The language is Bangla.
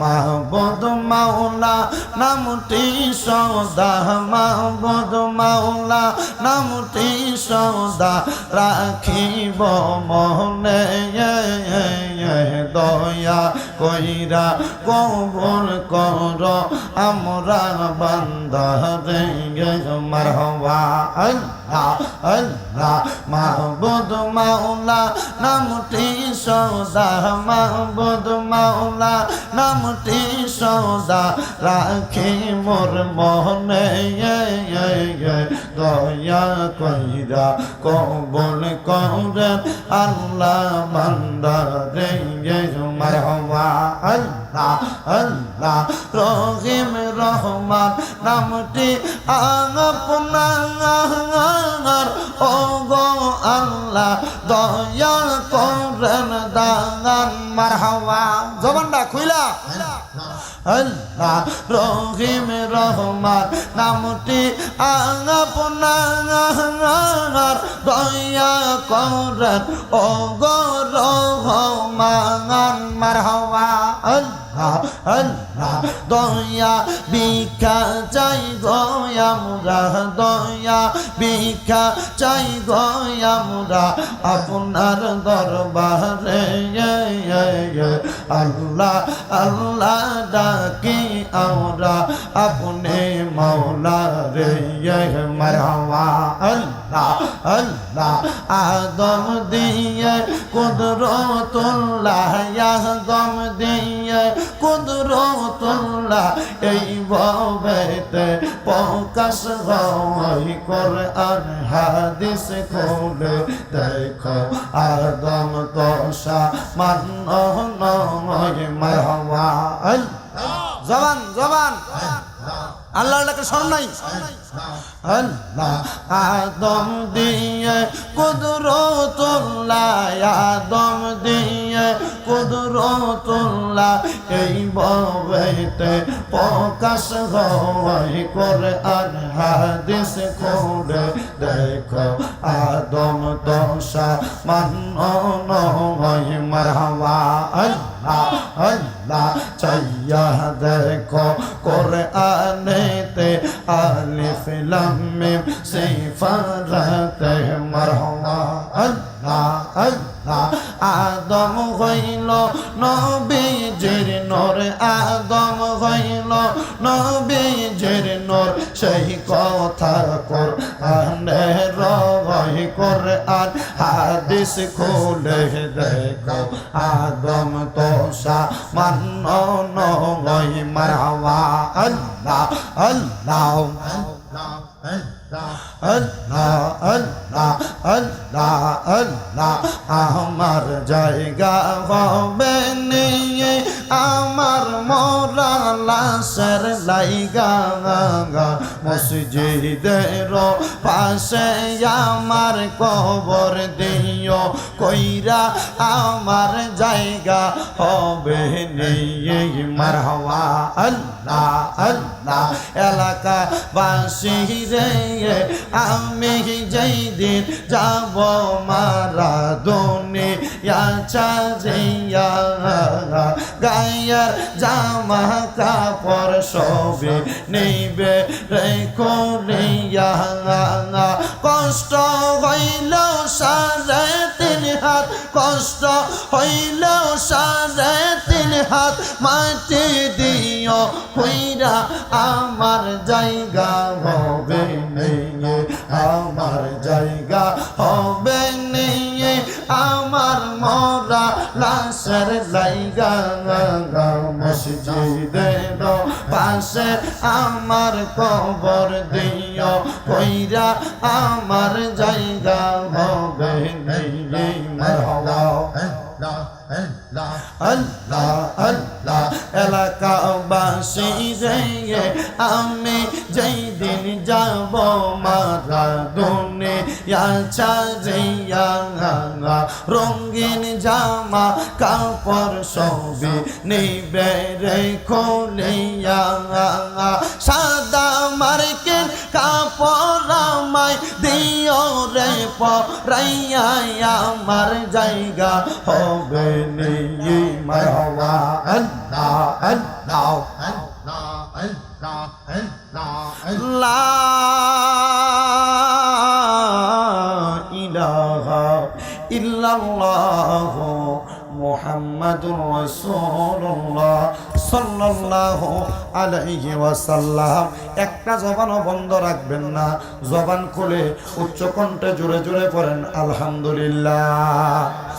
মাহবুদ মাওলা নামটি সদা। মাহবুদ মাওলা নামটি সদা। রাখিব মনে দয়া। কইরা কবর কর, আমরা বান্দারে মারহবা। আল্লাহ আল্লাহ মাহবুদ মাওলা, নামটি সদা মাহবুদ মাওলা, নামটি সদা, রাখি মোর মনে দয়া কইরা কবল করে আল্লাহ বান্দারে মারহবা। আল্লাহ আল্লাহ, রহিম রহমান, নামটি আপনার ও গো আল্লাহ, দয়া করেন দান মারহাওয়া জবানটা খুইলা। আল্লাহ, রহিম রহমান, নামটি আপনার দয়া করেন ও গো আল্লাহ দয়া, ভিক্ষা চাই গয়ামরা দয়া, ভিক্ষা চাই গয়ামরা আপনার দরবারে আল্লাহ আল্লাহ ডাকি আমরা। আপনি মৌলা রে মারহাওয়া আল্লাহ আল্লাহ আদম দিয়ে কুদরতুল্লাহ, আদম দিয়ে কুদরতুল্লাহ এই ভবেতে প্রকাশ করে আর হাদিস খোলে দেখো, আদম তোষা মান নয় মারহাওয়া জবান জবান। আল্লাহর ডাকে স্মরণ নাই? আল্লাহ আদম দিয়ে কুদরতুল্লাহ, আদম দিয়ে কুদরতুল্লাহ, এই ববেতে প্রকাশ হয় করে আর হাদিস খোলে দেখো, আদম দশা মান নয় মারহাওয়া আল্লাহ আল্লাহ। চাইয়া দেখো করে আনেতে আলিফ লাম মিম সিফারাতে মারহামা আল্লাহ আল্লাহ। আদম হইল নবীজির নূর, আদম হইল নবীজির নূর। সেই কথা কর আনে রয় কর আর হাদিস খুলে দেখো আদম তোষা মান নয় মারহাওয়া আল্লাহ আল্লাহ আল্লাহ আল্লাহ আল্লাহ আল্লাহ আমার জায়গা হবে নিয়ে আমার মোরা লাশের লাইগা মসজিদের পাশে আমার কবর দিও কইরা আমার জায়গা হবে নিয়ে মারহাওয়া আল্লাহ আল্লাহ, এলাকা বাসি রে আমি যেই দিন যাব মারা দোনে চাজিয়া গায়ের জামা কাপড় সবে নেবে রে করিয়া কষ্ট হইল সারে তিন হাত, কষ্ট হইল সারে হাত মাটি দিও কইরা আমার জায়গা হবে নিয়ে আমার জায়গা হবে নিয়ে আমার মরা লাশের লাইগা মসজিদের পাশে আমার কবর দিও কইরা আমার জায়গা হবে নিয়ে মারহাবা আল্লাহ আল্লাহ এলাকাবাসী রে আমি যেই দিন যাব মারা দুনে চারিয়া রঙিন জামা কাপড় সবি নিবে রে খোলিয়া সাদা মার্কেট কাপড় দিও রে পরাইয়া আমার জায়গা হবে নেই মারওয়া আল্লাহ আল্লাহ। লা ইলাহা ইল্লাল্লাহ। মুহাম্মাদুর রাসূলুল্লাহ সাল্লাল্লাহু আলাইহি ওয়াসাল্লাম। একটা জবানও বন্ধ রাখবেন না। জবান খুলে উচ্চ কণ্ঠে জোরে জোরে পড়েন, আলহামদুলিল্লাহ।